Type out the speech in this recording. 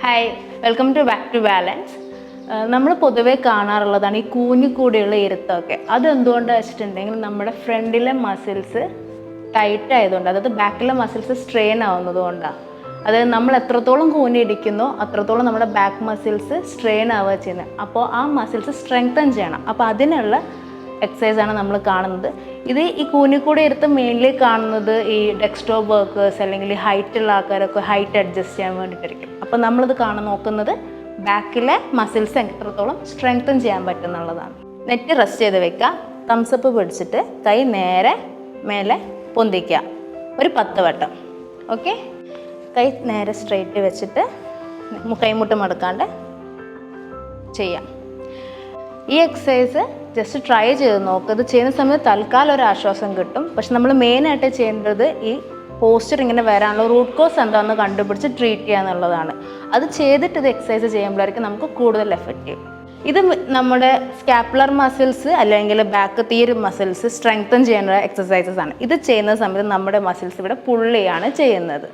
Hi welcome to back to balance നമ്മൾ പൊതുവേ കാണാറുള്ളതാണ് ഈ കൂഞ്ഞു കൂടെയുള്ള ഇരുത്തമൊക്കെ അതെന്തുകൊണ്ടാണ് വെച്ചിട്ടുണ്ടെങ്കിൽ നമ്മുടെ ഫ്രണ്ടിലെ മസിൽസ് ടൈറ്റ് ആയതുകൊണ്ട് അതായത് ബാക്കിലെ മസിൽസ് സ്ട്രെയിൻ ആവുന്നത് കൊണ്ടാണ് അതായത് നമ്മൾ എത്രത്തോളം കൂനിടിക്കുന്നോ അത്രത്തോളം നമ്മുടെ ബാക്ക് മസിൽസ് സ്ട്രെയിൻ ആവുക ചെയ്യുന്നത്. അപ്പോൾ ആ മസിൽസ് സ്ട്രെങ്തൻ ചെയ്യണം. അപ്പോൾ അതിനുള്ള എക്സസൈസ് ആണ് നമ്മൾ കാണുന്നത്. ഇത് ഈ കൂനിക്കൂടെ എടുത്ത് മെയിൻലി കാണുന്നത് ഈ ഡെസ്ക്ടോപ്പ് വർക്കേഴ്സ് അല്ലെങ്കിൽ ഹൈറ്റ് ഉള്ള ആൾക്കാരൊക്കെ ഹൈറ്റ് അഡ്ജസ്റ്റ് ചെയ്യാൻ വേണ്ടിയിട്ടായിരിക്കും. അപ്പോൾ നമ്മളിത് കാണാൻ നോക്കുന്നത് ബാക്കിലെ മസിൽസ് എത്രത്തോളം സ്ട്രെങ്തൻ ചെയ്യാൻ പറ്റുന്നുള്ളതാണ്. നെറ്റ് റെസ്റ്റ് ചെയ്ത് വെക്കുക. തംസപ്പ് പിടിച്ചിട്ട് കൈ നേരെ മേലെ പൊന്തിക്കുക. ഒരു പത്ത് വട്ടം. ഓക്കെ കൈ നേരെ സ്ട്രെയിറ്റ് വെച്ചിട്ട് കൈമുട്ട് മടക്കാണ്ട് ചെയ്യാം. ഈ എക്സസൈസ് ജസ്റ്റ് ട്രൈ ചെയ്ത് നോക്കുക ഇത് ചെയ്യുന്ന സമയത്ത് തൽക്കാലം ഒരു ആശ്വാസം കിട്ടും. പക്ഷെ നമ്മൾ മെയിനായിട്ട് ചെയ്യേണ്ടത് ഈ പോസ്റ്റർ ഇങ്ങനെ വരാനുള്ള റൂട്ട് കോസ് എന്താണെന്ന് കണ്ടുപിടിച്ച് ട്രീറ്റ് ചെയ്യുക എന്നുള്ളതാണ്. അത് ചെയ്തിട്ട് ഇത് എക്സസൈസ് ചെയ്യുമ്പോഴായിരിക്കും നമുക്ക് കൂടുതൽ എഫക്റ്റീവ് ഇത് നമ്മുടെ സ്കാപ്പുലർ മസിൽസ് അല്ലെങ്കിൽ ബാക്ക് തീര് മസിൽസ് സ്ട്രെങ്തൻ ചെയ്യുന്ന എക്സസൈസസ് ആണ്. ഇത് ചെയ്യുന്ന സമയത്ത് നമ്മുടെ മസിൽസ് ഇവിടെ പുള്ളിയാണ് ചെയ്യുന്നത്.